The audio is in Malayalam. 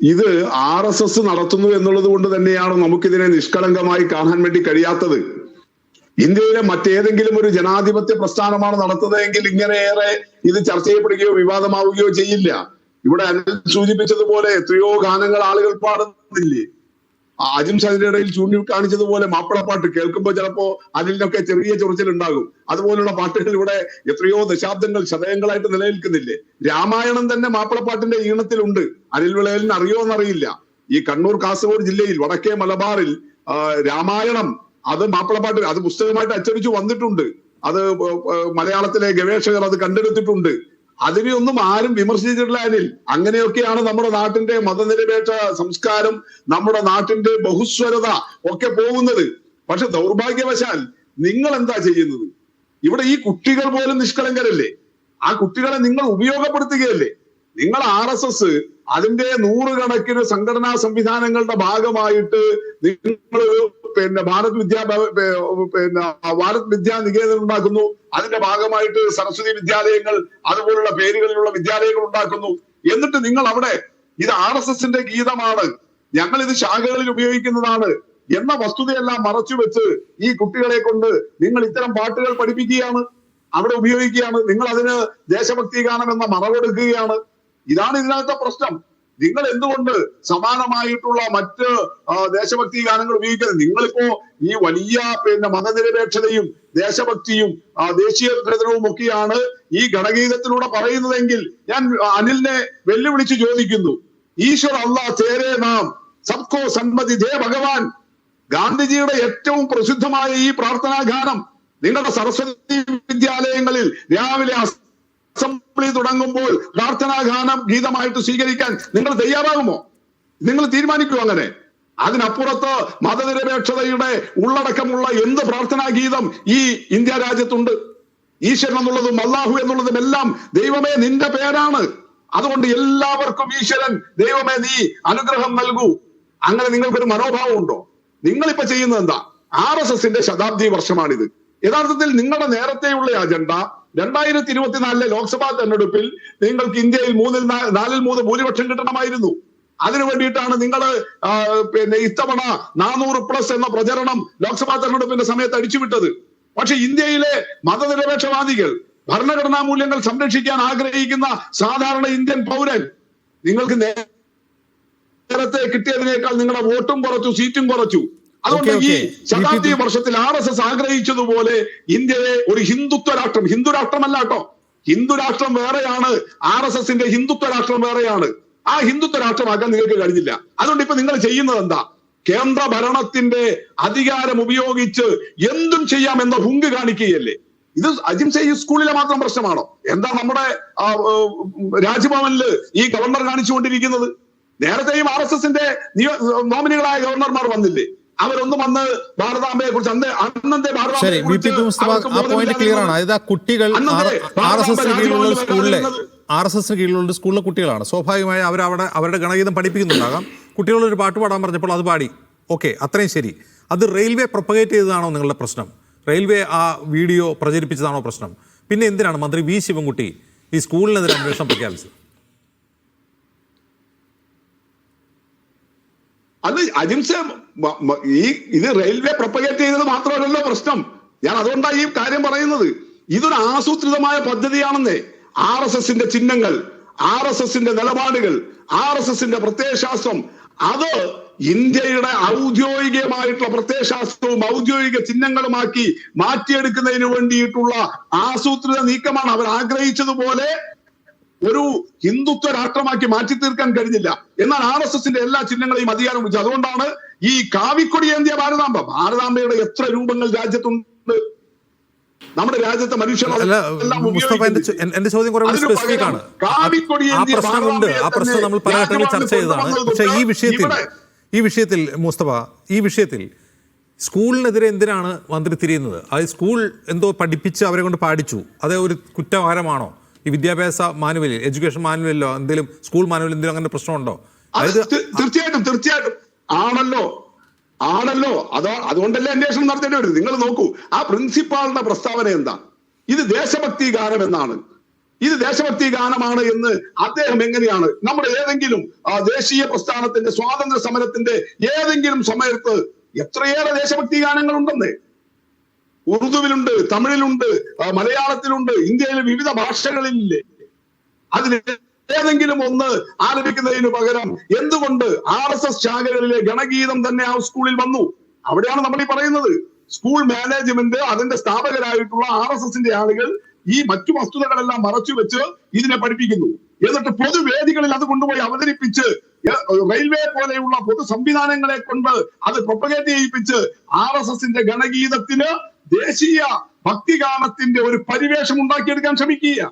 ഇത് ആർ എസ് എസ് നടത്തുന്നു എന്നുള്ളത് കൊണ്ട് തന്നെയാണ് നമുക്കിതിനെ നിഷ്കളങ്കമായി കാണാൻ വേണ്ടി കഴിയാത്തത്. ഇന്ത്യയിലെ മറ്റേതെങ്കിലും ഒരു ജനാധിപത്യ പ്രസ്ഥാനമാണ് നടത്തുന്നതെങ്കിൽ ഇങ്ങനെയേറെ ഇത് ചർച്ച ചെയ്യപ്പെടുകയോ വിവാദമാവുകയോ ചെയ്യില്ല. ഇവിടെ അനിൽ സൂചിപ്പിച്ചതുപോലെ എത്രയോ ഗാനങ്ങൾ ആളുകൾ പാടുന്നില്ലേ? ആ ചൂണ്ടി കാണിച്ചതുപോലെ മാപ്പിള മാപ്പിളപ്പാട്ട് കേൾക്കുമ്പോൾ ചിലപ്പോ അതിലൊക്കെ ചെറിയ ചൊറിച്ചിൽ ഉണ്ടാകും അതുപോലുള്ള പാട്ടുകൾ ഇവിടെ എത്രയോ ദശാബ്ദങ്ങൾ ശതകങ്ങളായിട്ട് നിലനിൽക്കുന്നില്ലേ? രാമായണം തന്നെ മാപ്പിളപ്പാട്ടിന്റെ ഈണത്തിലുണ്ട്. അനിൽ വിളയലിന് അറിയോ എന്നറിയില്ല. ഈ കണ്ണൂർ കാസർഗോഡ് ജില്ലയിൽ വടക്കേ മലബാറിൽ രാമായണം അത് മാപ്പിളപ്പാട്ട് അത് പുസ്തകമായിട്ട് അച്ചടിച്ചു വന്നിട്ടുണ്ട്. അത് മലയാളത്തിലെ ഗവേഷകർ അത് കണ്ടെടുത്തിട്ടുണ്ട്. അതിനെ ഒന്നും ആരും വിമർശിച്ചിട്ടില്ല അങ്ങനെയൊക്കെയാണ് നമ്മുടെ നാട്ടിന്റെ മതനിരപേക്ഷ സംസ്കാരം നമ്മുടെ നാട്ടിന്റെ ബഹുസ്വരത ഒക്കെ പോകുന്നത്. പക്ഷെ ദൗർഭാഗ്യവശാൽ നിങ്ങൾ എന്താ ചെയ്യുന്നത്? ഇവിടെ ഈ കുട്ടികൾ പോലും നിഷ്കളങ്കരല്ലേ? ആ കുട്ടികളെ നിങ്ങൾ ഉപയോഗപ്പെടുത്തുകയല്ലേ? നിങ്ങൾ ആർ എസ് എസ് അതിന്റെ നൂറുകണക്കിന് സംഘടനാ സംവിധാനങ്ങളുടെ ഭാഗമായിട്ട് നിങ്ങൾ പിന്നെ ഭാരത് വിദ്യാ പിന്നെ ഭാരത് വിദ്യാ നികേതൻ ഉണ്ടാക്കുന്നു. അതിന്റെ ഭാഗമായിട്ട് സരസ്വതി വിദ്യാലയങ്ങൾ അതുപോലുള്ള പേരുകളിലുള്ള വിദ്യാലയങ്ങൾ ഉണ്ടാക്കുന്നു. എന്നിട്ട് നിങ്ങൾ അവിടെ ഇത് ആർ എസ് എസിന്റെ ഗീതമാണ്. ഞങ്ങൾ ഇത് ശാഖകളിൽ ഉപയോഗിക്കുന്നതാണ് എന്ന വസ്തുതയെല്ലാം മറച്ചു വെച്ച് ഈ കുട്ടികളെ കൊണ്ട് നിങ്ങൾ ഇത്തരം പാട്ടുകൾ പഠിപ്പിക്കുകയാണ് അവിടെ ഉപയോഗിക്കുകയാണ്. നിങ്ങൾ അതിന് ദേശഭക്തി ഗാനം എന്ന മറവെടുക്കുകയാണ്. ഇതാണ് ഇതിനകത്തെ പ്രശ്നം. നിങ്ങൾ എന്തുകൊണ്ട് സമാനമായിട്ടുള്ള മറ്റ് ദേശഭക്തി ഗാനങ്ങൾ ഉപയോഗിക്കുന്നത്? നിങ്ങളിപ്പോ ഈ വലിയ പിന്നെ മതനിരപേക്ഷതയും ദേശഭക്തിയും ആ, ദേശീയതരവും ഒക്കെയാണ് ഈ ഗണഗീതത്തിലൂടെ പറയുന്നതെങ്കിൽ ഞാൻ അനിലിനെ വെല്ലുവിളിച്ച് ചോദിക്കുന്നു. ഈശ്വർ അള്ളാഹ് തേരേ നാം സബ്കോ സമ്മതി ദേ ഭഗവാൻ. ഗാന്ധിജിയുടെ ഏറ്റവും പ്രസിദ്ധമായ ഈ പ്രാർത്ഥനാ ഗാനം നിങ്ങളുടെ സരസ്വതി വിദ്യാലയങ്ങളിൽ രാവിലെ അസംബ്ലി തുടങ്ങുമ്പോൾ പ്രാർത്ഥനാഗാനം ഗീതമായിട്ട് സ്വീകരിക്കാൻ നിങ്ങൾ തയ്യാറാകുമോ? നിങ്ങൾ തീരുമാനിക്കൂ അങ്ങനെ? അതിനപ്പുറത്ത് മതനിരപേക്ഷതയുടെ ഉള്ളടക്കമുള്ള എന്ത് പ്രാർത്ഥനാ ഗീതം ഈ ഇന്ത്യ രാജ്യത്തുണ്ട്? ഈശ്വരൻ എന്നുള്ളതും അള്ളാഹു എന്നുള്ളതും എല്ലാം ദൈവമേ നിന്റെ പേരാണ്. അതുകൊണ്ട് എല്ലാവർക്കും ഈശ്വരൻ ദൈവമേ നീ അനുഗ്രഹം നൽകൂ. അങ്ങനെ നിങ്ങൾക്കൊരു മനോഭാവം ഉണ്ടോ? നിങ്ങളിപ്പോ ചെയ്യുന്നത് എന്താ? ആർ എസ് എസിന്റെ ശതാബ്ദി വർഷമാണിത്. യഥാർത്ഥത്തിൽ നിങ്ങളുടെ നേരത്തെയുള്ള അജണ്ട രണ്ടായിരത്തി ഇരുപത്തിനാലിലെ ലോക്സഭാ തെരഞ്ഞെടുപ്പിൽ നിങ്ങൾക്ക് ഇന്ത്യയിൽ മൂന്നിൽ നാലിൽ മൂന്ന് ഭൂരിപക്ഷം കിട്ടണമായിരുന്നു. അതിനു വേണ്ടിയിട്ടാണ് നിങ്ങൾ പിന്നെ ഇത്തവണ നാനൂറ് പ്ലസ് എന്ന പ്രചരണം ലോക്സഭാ തെരഞ്ഞെടുപ്പിന്റെ സമയത്ത് അടിച്ചുവിട്ടത്. പക്ഷെ ഇന്ത്യയിലെ മതനിരപേക്ഷവാദികൾ ഭരണഘടനാ മൂല്യങ്ങൾ സംരക്ഷിക്കാൻ ആഗ്രഹിക്കുന്ന സാധാരണ ഇന്ത്യൻ പൗരൻ നിങ്ങൾക്ക് നേരത്തെ കിട്ടിയതിനേക്കാൾ നിങ്ങളുടെ വോട്ടും കുറച്ചു സീറ്റും കുറച്ചു. അതുകൊണ്ട് ഈ. ശതാബ്ദി വർഷത്തിൽ ആർ എസ് എസ് ആഗ്രഹിച്ചതുപോലെ ഇന്ത്യയെ ഒരു ഹിന്ദുത്വ രാഷ്ട്രം ഹിന്ദു രാഷ്ട്രമല്ല കേട്ടോ. ഹിന്ദു രാഷ്ട്രം വേറെയാണ് ആർ എസ് എസിന്റെ ഹിന്ദുത്വ രാഷ്ട്രം വേറെയാണ്. ആ ഹിന്ദുത്വ രാഷ്ട്രമാക്കാൻ നിങ്ങൾക്ക് കഴിഞ്ഞില്ല. അതുകൊണ്ട് ഇപ്പൊ നിങ്ങൾ ചെയ്യുന്നത് എന്താ? കേന്ദ്ര ഭരണത്തിന്റെ അധികാരം ഉപയോഗിച്ച് എന്തും ചെയ്യാം എന്ന ഹുങ്ക് കാണിക്കുകയല്ലേ? ഇത് അജിംസ ഈ സ്കൂളിലെ മാത്രം പ്രശ്നമാണോ? എന്താ നമ്മുടെ രാജ്ഭവനിൽ ഈ ഗവർണർ കാണിച്ചുകൊണ്ടിരിക്കുന്നത്? നേരത്തെയും ആർ എസ് എസിന്റെ നോമിനികളായ ഗവർണർമാർ വന്നില്ലേ? അവരൊന്നും അന്ന് ഭാരതാംബയെ കുറിച്ച് അന്ന് അന്നത്തെ ശരി വി പി മുസ്തഫ ആ പോയിന്റ് ക്ലിയർ ആണ്. അതായത് ആ കുട്ടികൾ ആർ എസ് കീഴിലുള്ള സ്കൂളിലെ ആർ എസ് എസിന് കീഴിലുള്ള സ്കൂളിലെ കുട്ടികളാണ്. സ്വാഭാവികമായി അവർ അവിടെ അവരുടെ ഗണഗീതം പഠിപ്പിക്കുന്നുണ്ടാകാം. കുട്ടികളൊരു പാട്ട് പാടാൻ പറഞ്ഞപ്പോൾ അത് പാടി. ഓക്കെ അത്രയും ശരി. അത് റെയിൽവേ പ്രൊപ്പഗേറ്റ് ചെയ്തതാണോ നിങ്ങളുടെ പ്രശ്നം? റെയിൽവേ ആ വീഡിയോ പ്രചരിപ്പിച്ചതാണോ പ്രശ്നം? പിന്നെ എന്തിനാണ് മന്ത്രി വി ശിവൻകുട്ടി ഈ സ്കൂളിനെതിരെ അന്വേഷണം പ്രഖ്യാപിച്ചത്? അത് മ- ഈ ഇത് റെയിൽവേ പ്രൊപ്പഗേറ്റ് ചെയ്തത് മാത്രമല്ലല്ലോ പ്രശ്നം. ഞാൻ അതുകൊണ്ടാണ് ഈ കാര്യം പറയുന്നത്. ഇതൊരു ആസൂത്രിതമായ പദ്ധതിയാണെന്നേ. ആർ എസ് എസിന്റെ ചിഹ്നങ്ങൾ ആർ എസ് എസിന്റെ നിലപാടുകൾ ആർ എസ് എസിന്റെ പ്രത്യയശാസ്ത്രം. അത് ഇന്ത്യയുടെ ഔദ്യോഗികമായിട്ടുള്ള പ്രത്യയശാസ്ത്രവും ഔദ്യോഗിക ചിഹ്നങ്ങളുമാക്കി മാറ്റിയെടുക്കുന്നതിന് വേണ്ടിയിട്ടുള്ള ആസൂത്രിത നീക്കമാണ് അവർ ആഗ്രഹിച്ചതുപോലെ ഒരു ഹിന്ദുത്വ രാഷ്ട്രമാക്കി മാറ്റി തീർക്കാൻ കഴിഞ്ഞില്ല. എന്നാൽ ആർ എസ് എസിന്റെ എല്ലാ ചിഹ്നങ്ങളെയും അധികാരം വെച്ചു അതുകൊണ്ടാണ് ഈ കാവിക്കൊടി ഏന്തിയ ഭാരതാംബ. ഭാരതാംബയുടെ എത്ര രൂപങ്ങൾ രാജ്യത്തുണ്ട്? നമ്മുടെ രാജ്യത്തെ മനുഷ്യർ എന്റെ ചോദ്യം സ്പെസിഫിക് ആണ്. ആ പ്രശ്നമുണ്ട് ആ പ്രശ്നം നമ്മൾ പല ഘട്ടങ്ങളിൽ ചർച്ച ചെയ്തതാണ്. പക്ഷേ ഈ വിഷയത്തിൽ ഈ വിഷയത്തിൽ മുസ്തഫ ഈ വിഷയത്തിൽ സ്കൂളിനെതിരെ എന്തിനാണ് മന്ത്രി തിരിയുന്നത്? അത് സ്കൂൾ എന്തോ പഠിപ്പിച്ച് അവരെ കൊണ്ട് പാടിച്ചു. അത് ഒരു കുറ്റകാരമാണോ ഈ വിദ്യാഭ്യാസ മാനുവലിൽ എഡ്യൂക്കേഷൻ മാനുവലിലോ എന്തെങ്കിലും സ്കൂൾ മാനുവലിൽ എന്തെങ്കിലും അങ്ങനെ പ്രശ്നമുണ്ടോ? അതായത് തീർച്ചയായിട്ടും തീർച്ചയായിട്ടും. ആണല്ലോ. ആണല്ലോ. അതോ അതുകൊണ്ടല്ലേ അന്വേഷണം നടത്തേണ്ടി വരും നിങ്ങൾ നോക്കൂ ആ പ്രിൻസിപ്പാളിന്റെ പ്രസ്താവന എന്താ? ഇത് ദേശഭക്തി ഗാനം എന്നാണ്. ഇത് ദേശഭക്തി ഗാനമാണ് എന്ന് അദ്ദേഹം എങ്ങനെയാണ്? നമ്മുടെ ഏതെങ്കിലും ദേശീയ പ്രസ്ഥാനത്തിന്റെ സ്വാതന്ത്ര്യ സമരത്തിന്റെ ഏതെങ്കിലും സമയത്ത് എത്രയേറെ ദേശഭക്തി ഗാനങ്ങൾ ഉണ്ടെന്ന് ഉറുദുവിലുണ്ട് തമിഴിലുണ്ട് മലയാളത്തിലുണ്ട് ഇന്ത്യയിലെ വിവിധ ഭാഷകളിലില്ലേ അതിന് ഏതെങ്കിലും ഒന്ന് ആലപിക്കുന്നതിന് പകരം എന്തുകൊണ്ട് ആർ എസ് എസ് ശാഖകളിലെ ഗണഗീതം തന്നെ ആ സ്കൂളിൽ വന്നു? അവിടെയാണ് നമ്മൾ ഈ പറയുന്നത്. സ്കൂൾ മാനേജ്മെന്റ് അതിന്റെ സ്ഥാപകരായിട്ടുള്ള ആർ എസ് എസിന്റെ ആളുകൾ ഈ മറ്റു വസ്തുതകളെല്ലാം മറച്ചു വെച്ച് ഇതിനെ പഠിപ്പിക്കുന്നു. എന്നിട്ട് പൊതുവേദികളിൽ അത് കൊണ്ടുപോയി അവതരിപ്പിച്ച് റെയിൽവേ പോലെയുള്ള പൊതു സംവിധാനങ്ങളെ കൊണ്ട് അത് പ്രൊപ്പഗേറ്റ് ചെയ്യിപ്പിച്ച് ആർ എസ് എസിന്റെ ഗണഗീതത്തിന് ദേശീയ ഭക്തിഗാനത്തിന്റെ ഒരു പരിവേഷം ഉണ്ടാക്കിയെടുക്കാൻ ശ്രമിക്കുക